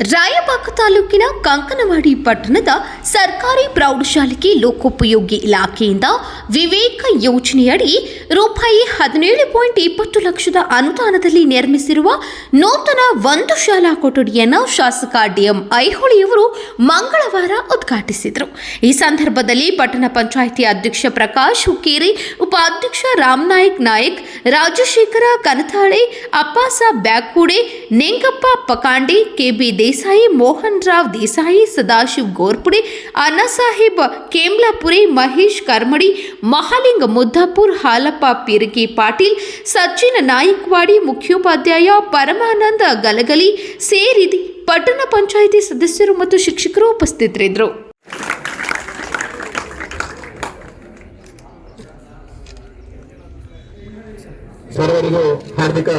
ತಾಲೂಕಿನ ಕಂಕನವಾಡಿ ಪಟ್ಟಣದ ಸರ್ಕಾರಿ ಪ್ರೌಢಶಾಲೆಗೆ ಲೋಕೋಪಯೋಗಿ ಇಲಾಖೆಯಿಂದ ವಿವೇಕ ಯೋಜನೆಯಡಿ ರೂಪಾಯಿ ಹದಿನೇಳು ಪಾಯಿಂಟ್ ಇಪ್ಪತ್ತು ಲಕ್ಷದ ಅನುದಾನದಲ್ಲಿ ನಿರ್ಮಿಸಿರುವ ನೂತನ ಒಂದು ಶಾಲಾ ಕೊಠಡಿಯನ್ನು ಶಾಸಕ ಡಿಎಂ ಐಹೊಳಿಯವರು ಮಂಗಳವಾರ ಉದ್ಘಾಟಿಸಿದರು. ಈ ಸಂದರ್ಭದಲ್ಲಿ ಪಟ್ಟಣ ಪಂಚಾಯಿತಿ ಅಧ್ಯಕ್ಷ ಪ್ರಕಾಶ್ ಹುಕ್ಕೇರಿ, ಉಪಾಧ್ಯಕ್ಷ ರಾಮನಾಯಕ್ ನಾಯಕ್ ರಾಜಶೇಖರ ಕನತಾಳೆ, ಅಪ್ಪಾಸ ಬ್ಯಾಕೂಡೆ ನಿಂಗಪ್ಪ ಪಕಾಂಡಿ, ಕೆಬಿ ದೇಸಾಯಿ ಮೋಹನ್ ರಾವ್, ದೇಸಾಯಿ ಸದಾಶಿವ್ ಗೋರ್ಪುಡೆ ಅನಾಸಾಹೇಬ್ ಕೇಮ್ಲಾಪುರೆ, ಮಹೇಶ್ ಕರ್ಮಡಿ, ಮಹಾಲಿಂಗ ಮುದ್ದಾಪುರ್, ಹಾಲಪ್ಪ ಪಿರಗಿ ಪಾಟೀಲ್, ಸಚಿನ್ ನಾಯಕ್ವಾಡಿ, ಮುಖ್ಯೋಪಾಧ್ಯಾಯ ಪರಮಾನಂದ ಗಲಗಲಿ ಸೇರಿದಿ ಪಟ್ಟಣ ಪಂಚಾಯಿತಿ ಸದಸ್ಯರು ಮತ್ತು ಶಿಕ್ಷಕರು ಉಪಸ್ಥಿತರಿದ್ದರು. ಸರ್ವರಿಗೂ ಹಾರ್ದಿಕ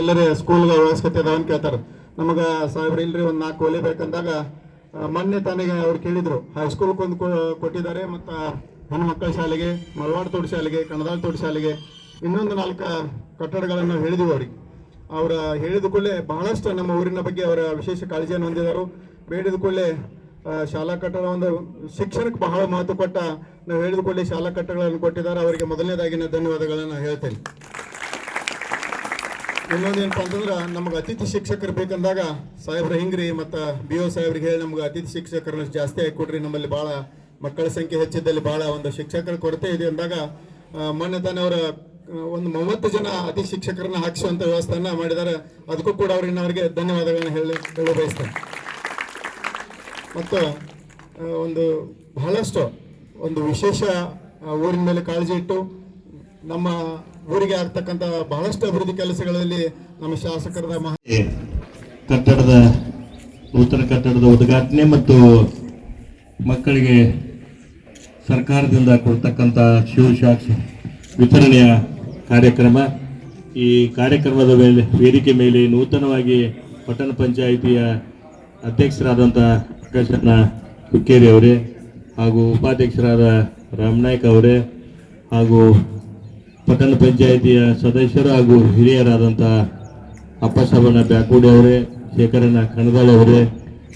ಎಲ್ಲರೇ ಸ್ಕೂಲ್ಗೆ ಅದಾವ ಅಂತ ಕೇಳ್ತಾರೆ. ನಮಗ ಸಾಹೇಬ್ರ, ಇಲ್ರಿ ಒಂದು ನಾಲ್ಕು ಒಲೆ ಬೇಕಂದಾಗ ಮೊನ್ನೆ ತನಗೆ ಅವ್ರು ಕೇಳಿದ್ರು. ಹೈಸ್ಕೂಲ್ ಒಂದು ಕೊಟ್ಟಿದ್ದಾರೆ ಮತ್ತ ಹೆಣ್ಮಕ್ಕಳ ಶಾಲೆಗೆ, ಮಲ್ವಾಡ್ ತೋಟ ಶಾಲೆಗೆ, ಕಣದಾಳ್ ತೋಟ ಶಾಲೆಗೆ ಇನ್ನೊಂದು ನಾಲ್ಕು ಕಟ್ಟಡಗಳನ್ನು ಹೇಳಿದ್ವಿ ಅವ್ರಿಗೆ. ಅವರ ಹೇಳಿದ ಕೂಡಲೇ ಬಹಳಷ್ಟು ನಮ್ಮ ಊರಿನ ಬಗ್ಗೆ ಅವರ ವಿಶೇಷ ಕಾಳಜಿಯನ್ನು ಹೊಂದಿದರು. ಬೇಡಿದ ಕೂಡಲೇ ಶಾಲಾ ಕಟ್ಟಡ ಒಂದು ಶಿಕ್ಷಣಕ್ಕೆ ಬಹಳ ಮಹತ್ವ ಕೊಟ್ಟ, ನಾವು ಹೇಳಿದ ಕೂಡಲೇ ಶಾಲಾ ಕಟ್ಟಡಗಳನ್ನು ಕೊಟ್ಟಿದ್ದಾರೆ. ಅವರಿಗೆ ಮೊದಲನೇದಾಗಿ ನಾನು ಧನ್ಯವಾದಗಳನ್ನು ಹೇಳ್ತೇನೆ. ಇನ್ನೊಂದೇನಪ್ಪ ಅಂತಂದ್ರೆ ನಮ್ಗೆ ಅತಿಥಿ ಶಿಕ್ಷಕರು ಬೇಕಂದಾಗ ಸಾಹೇಬ್ರ ಹಿಂಗ್ರಿ ಮತ್ತು ಬಿ ಒ ಸಾಹೇಬ್ರಿಗೆ ಹೇಳಿ ನಮ್ಗೆ ಅತಿಥಿ ಶಿಕ್ಷಕರನ್ನ ಜಾಸ್ತಿ ಕೊಡ್ರಿ. ನಮ್ಮಲ್ಲಿ ಭಾಳ ಮಕ್ಕಳ ಸಂಖ್ಯೆ ಹೆಚ್ಚಿದ್ದಲ್ಲಿ ಭಾಳ ಒಂದು ಶಿಕ್ಷಕರ ಕೊರತೆ ಇದೆ ಅಂದಾಗ ಮೊನ್ನೆ ತಾನೇ ಅವರ ಒಂದು ಮೂವತ್ತು ಜನ ಅತಿಥಿ ಶಿಕ್ಷಕರನ್ನ ಹಾಕಿಸುವಂಥ ವ್ಯವಸ್ಥೆಯನ್ನು ಮಾಡಿದ್ದಾರೆ ಅದಕ್ಕೂ ಕೂಡ ಅವ್ರಿಗೆ ಅವರಿಗೆ ಧನ್ಯವಾದಗಳನ್ನ ಹೇಳಿ ಹೇಳಿ ಬಯಸ್ತೇನೆ. ಮತ್ತು ಒಂದು ಬಹಳಷ್ಟು ಒಂದು ವಿಶೇಷ ಊರಿನ ಮೇಲೆ ಕಾಳಜಿ ಇಟ್ಟು ನಮ್ಮ ಊರಿಗೆ ಆಗ್ತಕ್ಕಂಥ ಬಹಳಷ್ಟು ಅಭಿವೃದ್ಧಿ ಕೆಲಸಗಳಲ್ಲಿ ನಮ್ಮ ಶಾಸಕರ ಕಟ್ಟಡದ ನೂತನ ಕಟ್ಟಡದ ಉದ್ಘಾಟನೆ ಮತ್ತು ಮಕ್ಕಳಿಗೆ ಸರ್ಕಾರದಿಂದ ಕೊಡ್ತಕ್ಕಂಥ ಶಿವಶಾಕ್ಷ ವಿತರಣೆಯ ಕಾರ್ಯಕ್ರಮ. ಈ ಕಾರ್ಯಕ್ರಮದ ಮೇಲೆ ವೇದಿಕೆ ಮೇಲೆ ನೂತನವಾಗಿ ಪಟ್ಟಣ ಪಂಚಾಯಿತಿಯ ಅಧ್ಯಕ್ಷರಾದಂಥ ಪ್ರಕಾಶನ ಹುಕ್ಕೇರಿ ಅವರೇ ಹಾಗೂ ಉಪಾಧ್ಯಕ್ಷರಾದ ರಾಮನಾಯ್ಕ ಅವರೇ ಹಾಗೂ ಪಟ್ಟಣ ಪಂಚಾಯಿತಿಯ ಸದಸ್ಯರು ಹಾಗೂ ಹಿರಿಯರಾದಂಥ ಅಪ್ಪಸಾಬನ ಬ್ಯಾಕೂಡಿ ಅವರೇ ಶೇಖರನ ಕಣದಾಳ್ ಅವರೇ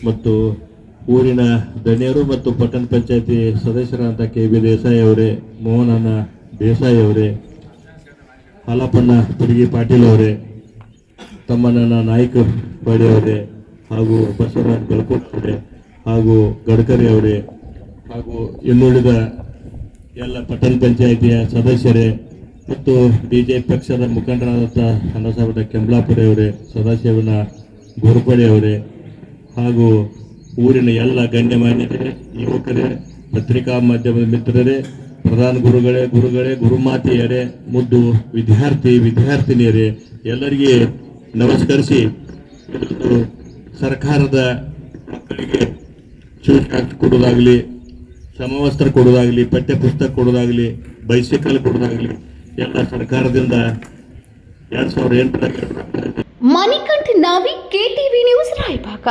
ಮತ್ತು ಊರಿನ ಗಣ್ಯರು ಮತ್ತು ಪಟ್ಟಣ ಪಂಚಾಯತಿ ಸದಸ್ಯರಾದಂಥ ಕೆ ಬಿ ದೇಸಾಯಿ ಅವರೇ ಮೋಹನನ ದೇಸಾಯಿ ಅವರೇ, ಹಾಲಪ್ಪಣ್ಣ ತುರ್ಗಿ ಪಾಟೀಲ್ ಅವರೇ, ತಮ್ಮಣ್ಣನ ನಾಯಕ ಬಾಡಿ ಅವರೇ ಹಾಗೂ ಬಸವರಾಜ್ ಬೆಳಕೋಟ್ ಅವರೇ ಹಾಗೂ ಗಡ್ಕರಿ ಅವರೇ ಹಾಗೂ ಇನ್ನುಳಿದ ಎಲ್ಲ ಪಟ್ಟಣ ಪಂಚಾಯಿತಿಯ ಸದಸ್ಯರೇ ಮತ್ತು ಬಿಜೆಪಿ ಪಕ್ಷದ ಮುಖಂಡರಾದಂಥ ಹನಸಾಬದ ಕೆಂಬಳಾಪುರಿ ಅವರೇ ಸದಾಶಿವನ ಗೋರ್ಪಡೆ ಅವರೇ ಹಾಗೂ ಊರಿನ ಎಲ್ಲ ಗಣ್ಯಮಾನ್ಯರೇ ಯುವಕರೇ, ಪತ್ರಿಕಾ ಮಾಧ್ಯಮದ ಮಿತ್ರರೇ, ಪ್ರಧಾನ ಗುರುಗಳೇ ಗುರುಗಳೇ, ಗುರುಮಾತೆಯರೇ, ಮುದ್ದು ವಿದ್ಯಾರ್ಥಿ, ವಿದ್ಯಾರ್ಥಿನಿಯರೇ, ಎಲ್ಲರಿಗೆ ನಮಸ್ಕರಿಸಿ ಸರ್ಕಾರದ ಮಕ್ಕಳಿಗೆ ಶೂಸ್ ಕೊಡೋದಾಗಲಿ, ಸಮವಸ್ತ್ರ ಕೊಡೋದಾಗಲಿ ಪಠ್ಯ ಪುಸ್ತಕ ಕೊಡೋದಾಗಲಿ ಬೈಸಿಕಲ್ ಕೊಡೋದಾಗಲಿ ಎಲ್ಲ ಸರ್ಕಾರದಿಂದ ಎರಡ್ ಸಾವಿರದ ಎಂಟರಾಗ ಮಣಿಕಂಠ ನಾವಿ ಕೆಟಿವಿ ನ್ಯೂಸ್ ರಾಯಭಾಗ.